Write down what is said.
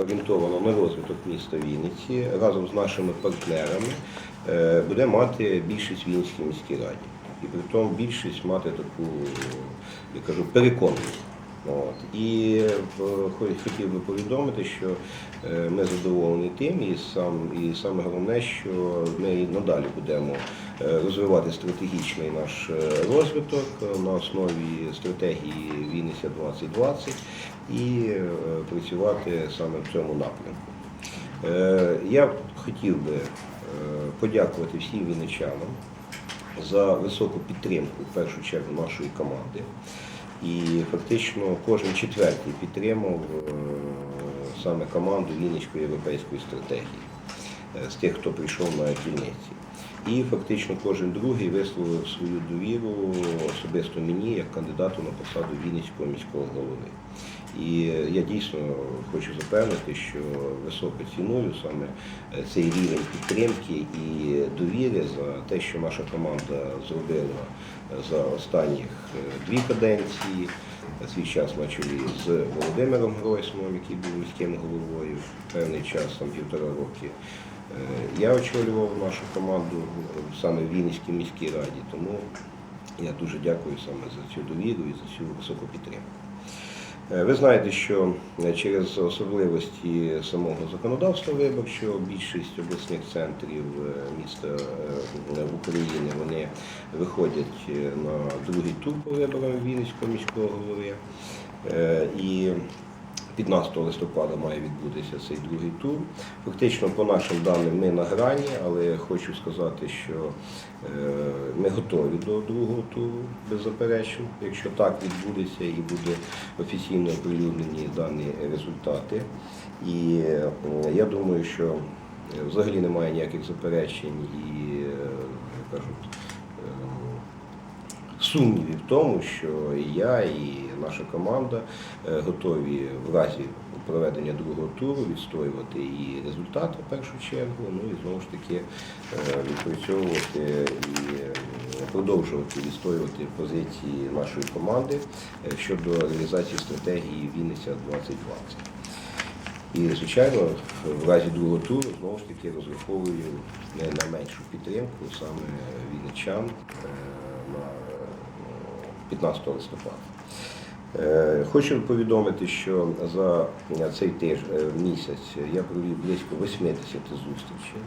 орієнтовано на розвиток міста Вінниці разом з нашими партнерами е, буде мати більшість в Вінницькій міській раді. І при тому більшість мати таку, я кажу, переконаність. І е, хотів би повідомити, що е, ми задоволені тим, і, сам, і саме головне, що ми і надалі будемо розвивати стратегічний наш е, розвиток е, на основі стратегії Вінниця 2020 і е, працювати саме в цьому напрямку. Е, Я хотів би е, подякувати всім вінничанам за високу підтримку в першу чергу нашої команди. І фактично кожен четвертий підтримав е, саме команду Вінницької європейської стратегії е, з тих, хто прийшов на дільниці. І фактично кожен другий висловив свою довіру особисто мені як кандидату на посаду Вінницького міського голови. І я дійсно хочу запевнити, що високо ціную саме е, цей рівень підтримки і довіри за те, що наша команда зробила е, за останніх е, дві каденції. Свій час на чолі з Володимиром Гройсмом, який був міським головою певний час, там півтора роки. Е, Я очолював нашу команду саме в Вінницькій міській раді, тому я дуже дякую саме за цю довіру і за цю високу підтримку. Е, Ви знаєте, що е, через особливості самого законодавства виборчого більшість обласних центрів міста України вони виходять на другий тур по виборам Вінницького міського голови. 15 листопада має відбутися цей другий тур. Фактично, по нашим даним, ми на грані, але хочу сказати, що е, ми готові до другого туру беззаперечно. Якщо так відбудеться і буде офіційно оприлюднені дані результати. І е, я думаю, що е, взагалі немає ніяких заперечень і кажуть. Сумнівів в тому, що я, і наша команда е, готові в разі проведення другого туру відстоювати і результати в першу чергу, ну і знову ж таки е, відпрацьовувати і е, продовжувати відстоювати позиції нашої команди щодо реалізації стратегії Вінниця 2020. І, звичайно, в разі другого туру знову ж таки розраховую не на меншу підтримку саме вінничан на 15 листопада. Е, Хочу повідомити, що за цей тиж, е, місяць я провів близько 80 зустрічей.